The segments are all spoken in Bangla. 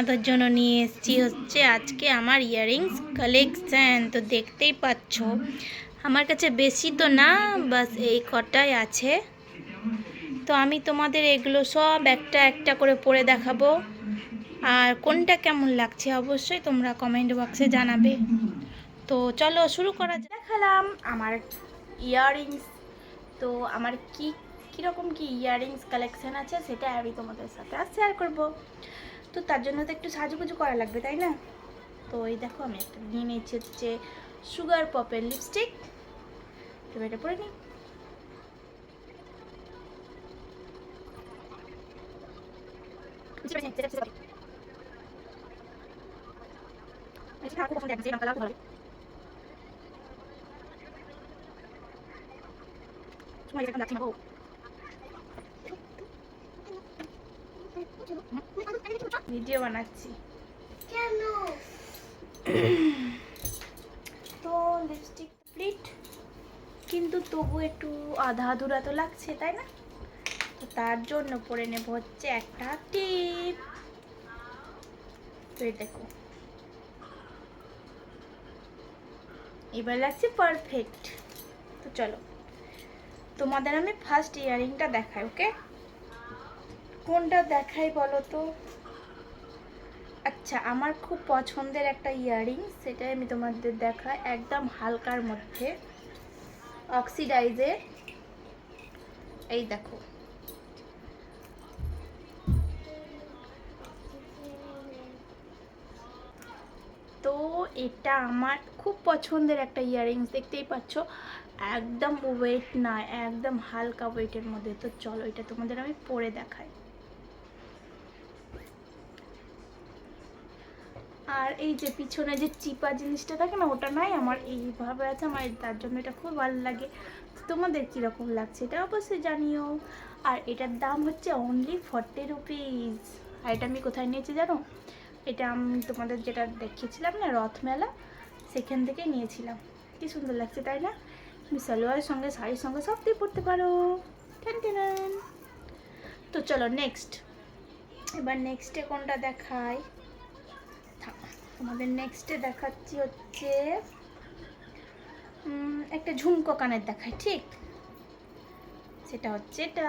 তোমাদের জন্য নিয়ে এসেছি হচ্ছে আজকে আমার ইয়াররিংস কালেকশান। তো দেখতেই পাচ্ছ, আমার কাছে বেশি তো না, বাস এই কটাই আছে। তো আমি তোমাদের এগুলো সব একটা একটা করে পরে দেখাবো। আর কোনটা কেমন লাগছে অবশ্যই তোমরা কমেন্ট বক্সে জানাবে। তো চলো শুরু করা দেখালাম আমার ইয়াররিংস তো আমার কি, কীরকম কি ইয়াররিংস কালেকশান আছে সেটা আমি তোমাদের সাথে আর শেয়ার করব। তো তার জন্য তো একটু সাজুগুজু করা লাগবে, তাই না? তো এই দেখো আমি একটা নিয়ে নিয়েছি হচ্ছে সুগার পপের লিপস্টিক তো এটা পরে নিই। ভিডিও বানাচ্ছি। কেন? তো লিপস্টিক কমপ্লিট কিন্তু তবু একটু আধা আধুরা তো লাগছে, তাই না? তো তার জন্য পরে নেব হচ্ছে একটা টিপ তো দেখো। এবার লাগছে পারফেক্ট তো চলো, তোমাদের আমি ফার্স্ট ইয়ারিংটা দেখাই ওকে কোনটা দেখাই বলো তো? আচ্ছা আমার খুব পছন্দের একটা ইয়ারিং, সেটাই আমি তোমাদের দেখাই একদম হালকার মধ্যে। অক্সিডাইজের। এই দেখো। তো এটা আমার খুব পছন্দের একটা ইয়াররিংস দেখতেই পাচ্ছ। একদম ওয়েট না, একদম হালকা ওয়েটের মধ্যে। তো চলো, এটা তোমাদের আমি পরে দেখাই। আর এই যে পিছনে যে চিপা জিনিসটা থাকে না ওটা নাই আমার এইভাবে আছে আমার তার জন্য এটা খুব ভালো লাগে। তোমাদের কীরকম লাগছে এটা অবশ্যই জানিও। আর এটার দাম হচ্ছে অনলি ফর্টি রুপিস আর এটা আমি কোথায় নিয়েছি জানো? এটা আমি তোমাদের যেটা দেখিয়েছিলাম না রথমেলা সেখান থেকে নিয়েছিলাম। কি সুন্দর লাগছে তাই না? তুমি সালোয়ারের সঙ্গে শাড়ির সঙ্গে সব দিয়ে পরতে পারো। টেন টেন তো চলো নেক্সট এবার নেক্সটে কোনটা থাক, তোমাদের নেক্সটে দেখাচ্ছি হচ্ছে একটা ঝুমকো কানের দেখায়, ঠিক? সেটা হচ্ছে এটা।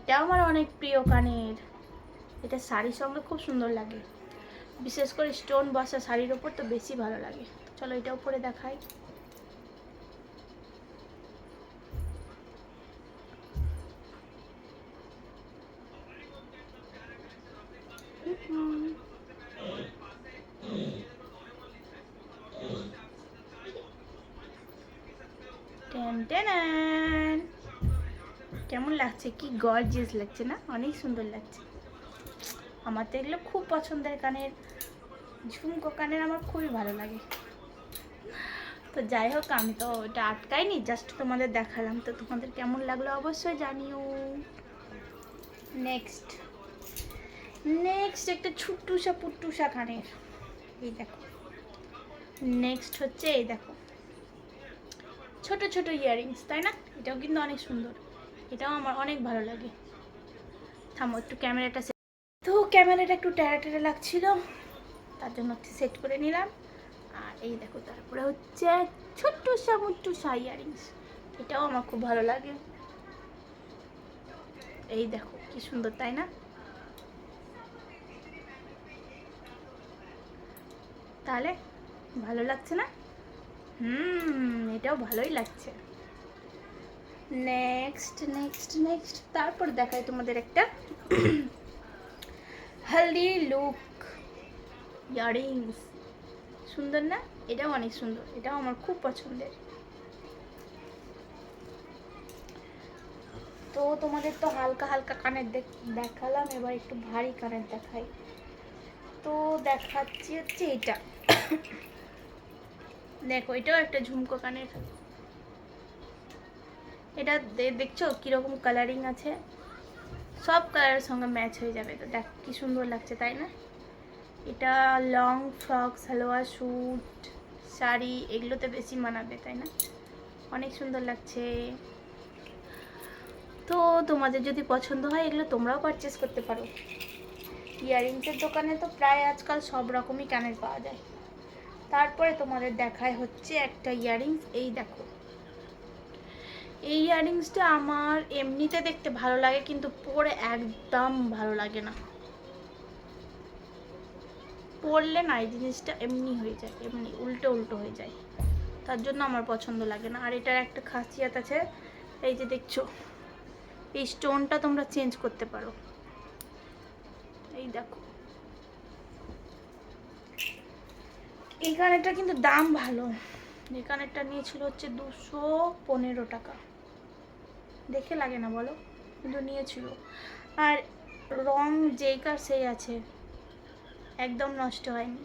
এটা আমার অনেক প্রিয় কানের। এটা শাড়ির সঙ্গে খুব সুন্দর লাগে। বিশেষ করে স্টোন বসা শাড়ির ওপর তো বেশি ভালো লাগে। চলো এটা উপরে দেখাই। হুম। কেমন লাগছে? কি গর্জিয়াস লাগছে না? অনেক সুন্দর লাগছে। আমার তো এগুলো খুব পছন্দের কানের, ঝুমকো কানের আমার খুবই ভালো লাগে। তো যাই হোক, আমি তো ওটা আটকাইনি জাস্ট তোমাদের দেখালাম। তো তোমাদের কেমন লাগল অবশ্যই জানিও। নেক্সট নেক্সট একটা ছুট্টুসা পুট্টুসা কানের এই দেখো। নেক্সট হচ্ছে, এই দেখো। ছোট ছোট ইয়াররিংস তাই না? এটাও কিন্তু অনেক সুন্দর। এটাও আমার অনেক ভালো লাগে। থামো, একটু ক্যামেরাটা set- তো ক্যামেরাটা একটু টেরা টেরা লাগছিল। তার জন্য সেট করে নিলাম। আর এই দেখো, তারপরে হচ্ছে ছোট্ট সামুট্টু ইয়ারিংস এটাও আমার খুব ভালো লাগে। এই দেখো, কি সুন্দর, তাই না? তাহলে ভালো লাগছে না? হুম, এটাও ভালোই লাগছে। নেক্সট নেক্সট নেক্সট তারপর দেখাই তোমাদের একটা হলদি লুক ইয়ারিংস সুন্দর না? এটাও অনেক সুন্দর। এটাও আমার খুব পছন্দের। তো তোমাদের তো হালকা হালকা কানের দেখ- দেখালাম। এবার একটু ভারী কানের দেখাই। তো দেখাচ্ছি হচ্ছে এটা। দেখো, এটাও একটা ঝুমকো কানের। এটা দেখছ কীরকম কালারিং আছে? সব কালারের সঙ্গে ম্যাচ হয়ে যাবে তো। দেখ, কি সুন্দর লাগছে, তাই না? এটা long frock salwar suit sari, এগুলোতে বেশি মানাবে, তাই না? অনেক সুন্দর লাগছে। তো তোমাদের যদি পছন্দ হয়, এগুলো তোমরাও পারচেস করতে পারো। ইয়ারিংসের দোকানে তো প্রায় আজকাল সব রকমই কানের পাওয়া যায়। তারপরে তোমাদের দেখায় হচ্ছে একটা ইয়াররিংস, এই দেখো। এই ইয়াররিংসটা আমার এমনিতে দেখতে ভালো লাগে, কিন্তু পরে একদম ভালো লাগে না। পরলে না এই জিনিসটা এমনি হয়ে যায় এমনি উল্টো উল্টো হয়ে যায়। তার জন্য আমার পছন্দ লাগে না। আর এটার একটা খাসিয়াত আছে, এই যে দেখছ, এই স্টোনটা তোমরা চেঞ্জ করতে পারো। এই দেখো। এই কানেরটা কিন্তু দাম ভালো। এই কানেরটা নিয়েছিল হচ্ছে দুশো পনেরো টাকা। দেখে লাগে না বলো, কিন্তু নিয়েছিল। আর রং যেই কার সেই আছে, একদম নষ্ট হয়নি।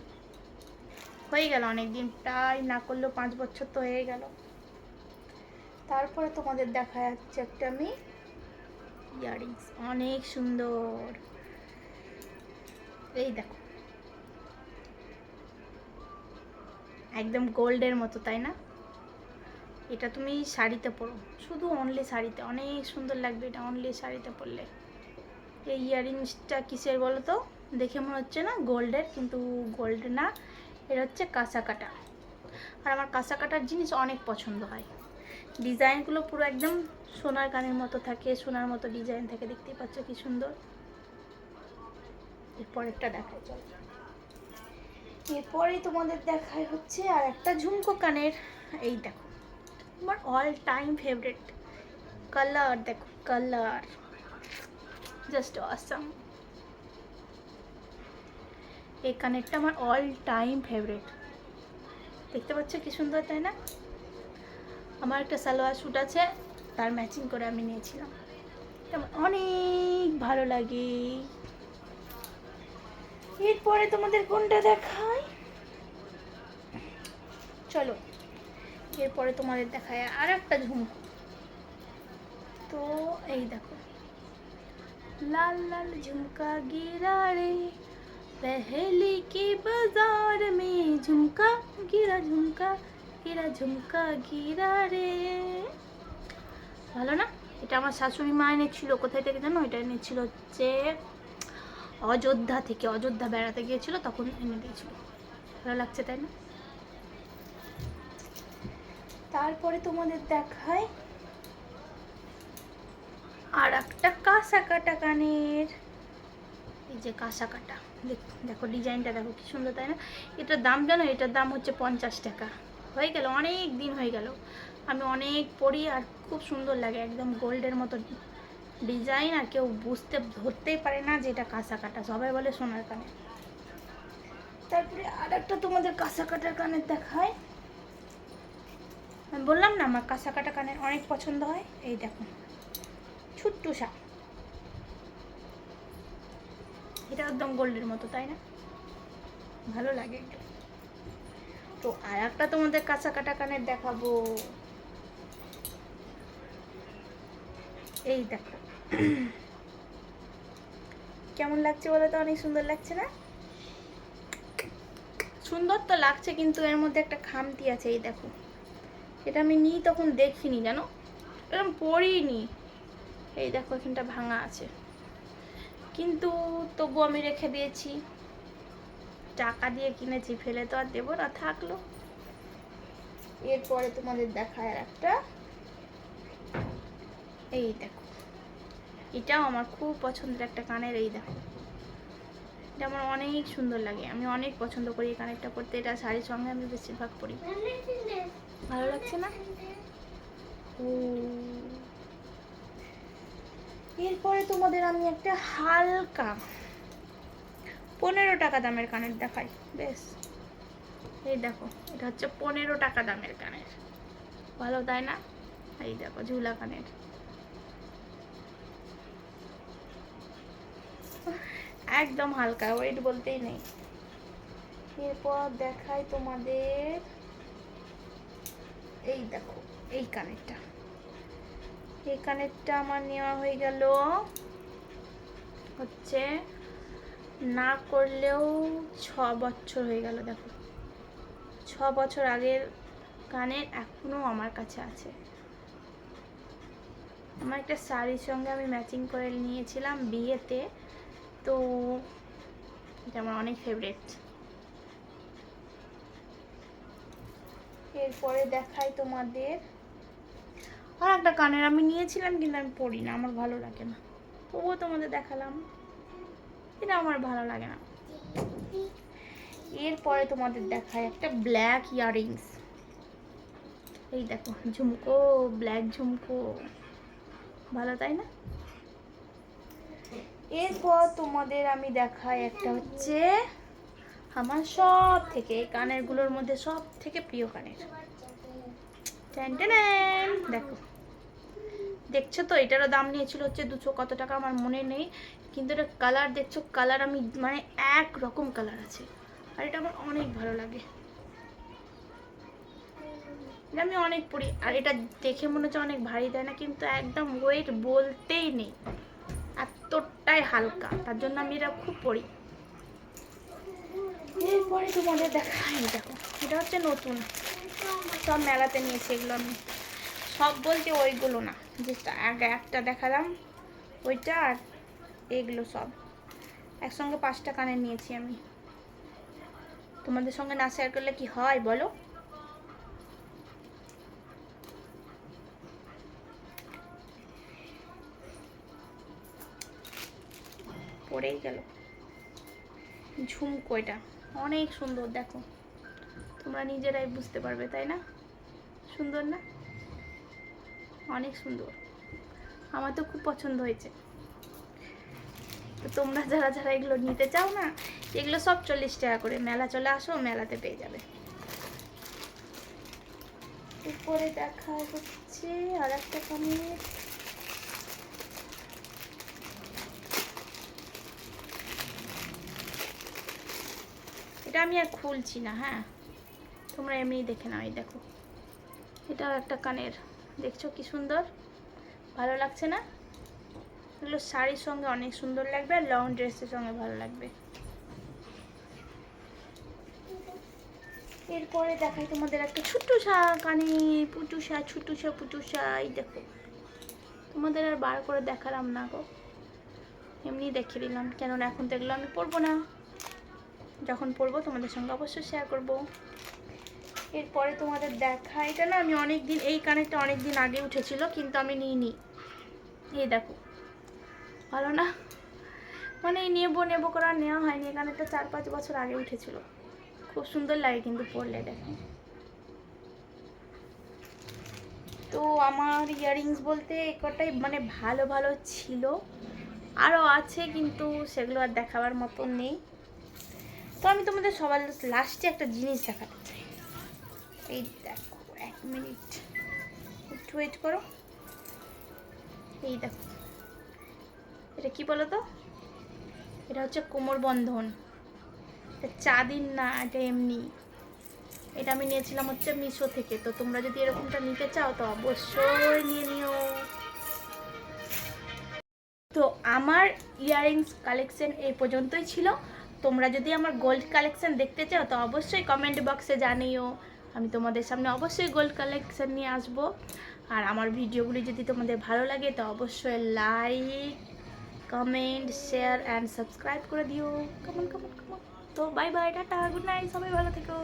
হয়ে গেল অনেক দিন প্রায় না করলেও পাঁচ বছর তো হয়ে গেল। তারপরে তোমাদের দেখা যাচ্ছে একটা আমি ইয়াররিংস, অনেক সুন্দর। এই দেখো। একদম গোল্ডের মতো, তাই না? এটা তুমি শাড়িতে পরো। শুধু অনলি শাড়িতে, অনেক সুন্দর লাগবে এটা অনলি শাড়িতে পরলে। এই ইয়াররিংসটা কিসের বলো তো দেখে মনে হচ্ছে না গোল্ডের, কিন্তু গোল্ড না এটা হচ্ছে কাঁচা কাটা আর আমার কাঁচা কাটার জিনিস অনেক পছন্দ হয়। ডিজাইনগুলো পুরো একদম সোনার কানের মতো থাকে, সোনার মতো ডিজাইন থাকে, দেখতেই পাচ্ছ কি সুন্দর। এরপরেরটা দেখাই, চল। এরপরে তোমাদের দেখায় হচ্ছে আর একটা ঝুমকো কানের, এই দেখো আমার অল টাইম ফেভারিট কালার দেখো কালার জাস্ট অসাম এই কানেরটা আমার অল টাইম ফেভারিট দেখতে পাচ্ছ কি সুন্দর, তাই না? আমার একটা সালোয়ার স্যুট আছে, তার ম্যাচিং করে আমি নিয়েছিলাম। আমার অনেক ভালো লাগে। এরপরে তোমাদের কোনটা দেখাই? চলো এরপরে তোমাদের দেখায় আর একটা ঝুমকো তো এই দেখো লাল লাল ঝুমকা गिरा रे पहली की बाजार में झुमका गिरा झुमका गिरा झुमका गिरा রে ভালো না এটা আমার শাশুড়ি মা এনেছিল কোথায় থেকে জানো এটা এনেছিল হচ্ছে অযোধ্যা থেকে অযোধ্যা বেড়াতে গিয়েছিল তখন এনে দিয়েছিল ভালো লাগছে তাই না তারপরে তোমাদের দেখায় আর একটা কাঁসা কাটা কানের এই যে কাঁসা কাটা দেখ- ডিজাইনটা দেখো কি সুন্দর, তাই না? এটার দাম জানো? এটার দাম হচ্ছে পঞ্চাশ টাকা। হয়ে গেল, অনেক দিন হয়ে গেল। আমি অনেক পরি আর খুব সুন্দর লাগে, একদম গোল্ডের মতো ডিজাইন আর কেউ বুঝতে, ধরতেই পারে না যে এটা কাঁসা কাটা সবাই বলে সোনার কানে। তারপরে আর একটা তোমাদের কাঁসা কাটার কানের দেখায় বললাম না, আমার কাঁসা কাটা কানের অনেক পছন্দ হয়। এই দেখো ছুট্টুসা এটা একদম গোল্ডের মতো, তাই না? ভালো লাগে একটু। তো আর একটা তোমাদের কাঁচা কাটা কানের দেখাবো। এই দেখো। কেমন লাগছে বলো তো? অনেক সুন্দর লাগছে না? সুন্দর তো লাগছে, কিন্তু এর মধ্যে একটা খামতি আছে, এই দেখো। এটা আমি নিই, তখন দেখিনি, জানো? এরকম পড়িনি এই দেখো, এখানটা ভাঙা আছে। কিন্তু তবু আমি রেখে দিয়েছি। টাকা দিয়ে কিনেছি, ফেলে তো আর দেবো না, থাকল। এরপরে তোমাদের দেখায় একটা। এই দেখো, এটাও আমার খুব পছন্দের একটা কানের, এই দেখো। এটা আমার অনেক সুন্দর লাগে, আমি অনেক পছন্দ করি এই কানেরটা পরতে। এটা শাড়ির সঙ্গে আমি বেশিরভাগ পরি। ভালো লাগছে না? এরপরে তোমাদের আমি একটা হালকা পনেরো টাকা দামের কানের দেখাই। বেশ। এই দেখো, এটা হচ্ছে পনেরো টাকা দামের কানের। ভালো, তাই না? এই দেখো, ঝুলা কানের। একদম হালকা ওয়েট বলতেই নেই। এরপর দেখাই তোমাদের এই দেখো, এই কানেরটা। এই কানেরটা আমার নেওয়া হয়ে গেল। হচ্ছে, না করলেও ছ বছর হয়ে গেল, দেখো। ছ বছর আগের কানের এখনও আমার কাছে আছে। আমার একটা শাড়ির সঙ্গে আমি ম্যাচিং করে নিয়েছিলাম বিয়েতে, তো এটা আমার অনেক ফেভারেট এরপরে দেখাই তোমাদের। আর একটা কানের আমি নিয়েছিলাম, কিন্তু আমি পরি না, আমার ভালো লাগে না। তবুও তোমাদের দেখালাম। এটা আমার ভালো লাগে না। এরপরে তোমাদের দেখায় একটা ব্ল্যাক ইয়াররিংস এই দেখো, ঝুমকো ব্ল্যাক ঝুমকো। ভালো, তাই না? এরপর তোমাদের আমি দেখাই একটা হচ্ছে আমার সব থেকে এই কানেরগুলোর মধ্যে সব থেকে প্রিয় কানের। দেখো। দেখছ তো, এটারও দাম নিয়েছিল হচ্ছে দুশো কত টাকা, আমার মনে নেই। কিন্তু এটা কালার দেখছ, কালার আমি মানে এক রকম কালার আছে। আর এটা আমার অনেক ভালো লাগে। এটা আমি অনেক পড়ি আর এটা দেখে মনে হচ্ছে অনেক ভারী দেয় না, কিন্তু একদম ওয়েট বলতেই নেই। এতটাই হালকা, তার জন্য আমি এটা খুব পরি। এরপরে তোমাদের দেখাই দেখো, এটা হচ্ছে নতুন। সব মেলাতে নিয়েছি এগুলো আমি। সব বলতে ওইগুলো না যেটা আগে একটা দেখালাম, ওইটা আর এগুলো সব। একসঙ্গে পাঁচটা কানের নিয়েছি আমি। তোমাদের সঙ্গে না শেয়ার করলে কি হয়, বলো? পড়েই গেল। ঝুমকো এটা। অনেক সুন্দর, দেখো। তোমরা নিজেরাই বুঝতে পারবে, তাই না? সুন্দর না? অনেক সুন্দর। আমার তো খুব পছন্দ হয়েছে। তো তোমরা যারা যারা এগুলো নিতে চাও না, এগুলো সব চল্লিশ টাকা করে। মেলা চলে আসো, মেলাতে পেয়ে যাবে। উপরে দেখা হচ্ছে আর একটা কানের এটা আমি আর খুলছি না হ্যাঁ? তোমরা এমনি দেখে নাও, এই দেখো। এটাও একটা কানের, দেখছ কি সুন্দর? ভালো লাগছে না? এগুলো শাড়ির সঙ্গে অনেক সুন্দর লাগবে আর লং ড্রেসের সঙ্গে ভালো লাগবে। এরপরে দেখাই তোমাদের একটা ছুটুসা কানে পুটুসা ছুটুসা পুটুসা এই দেখো। তোমাদের আর বার করে দেখালাম না গো। এমনি দেখে দিলাম, কেননা এখন এগুলো আমি পরবো না। যখন পড়ব, তোমাদের সঙ্গে অবশ্যই শেয়ার করব। এরপরে তোমাদের দেখা, এটা না আমি অনেক দিন এই কানেরটা অনেক দিন আগে উঠেছিল, কিন্তু আমি নিইনি। এই দেখো, ভালো না? মানে এই নেব নেব করে আর নেওয়া হয়নি, এই কানেরটা চার পাঁচ বছর আগে উঠেছিল। খুব সুন্দর লাগে কিন্তু পরলে দেখো। তো আমার ইয়াররিংস বলতে কটাই মানে ভালো ভালো ছিল। আরও আছে কিন্তু সেগুলো আর দেখাবার মতো নেই। তো আমি তোমাদের সবার লাস্টে একটা জিনিস দেখাতে চাই। এই দেখো, এক মিনিট একটু ওয়েট করো। এই দেখো। এটা কি বলো তো? এটা হচ্ছে কোমর বন্ধন। চাঁদিন না, এটা এমনি। এটা আমি নিয়েছিলাম হচ্ছে মিশো থেকে। তো তোমরা যদি এরকমটা নিতে চাও, তো অবশ্যই নিয়ে নিও। তো আমার ইয়াররিংস কালেকশন এই পর্যন্তই ছিল। তোমরা যদি আমার গোল্ড কালেকশন দেখতে চাও, তো অবশ্যই কমেন্ট বক্সে জানিও। আমি তোমাদের সামনে অবশ্যই গোল্ড কালেকশন নিয়ে আসব। আর আমার ভিডিওগুলি যদি তোমাদের ভালো লাগে, তো অবশ্যই like comment share and subscribe করে দিও। Come on come on come on তো bye bye tata good night সবাই ভালো থেকো।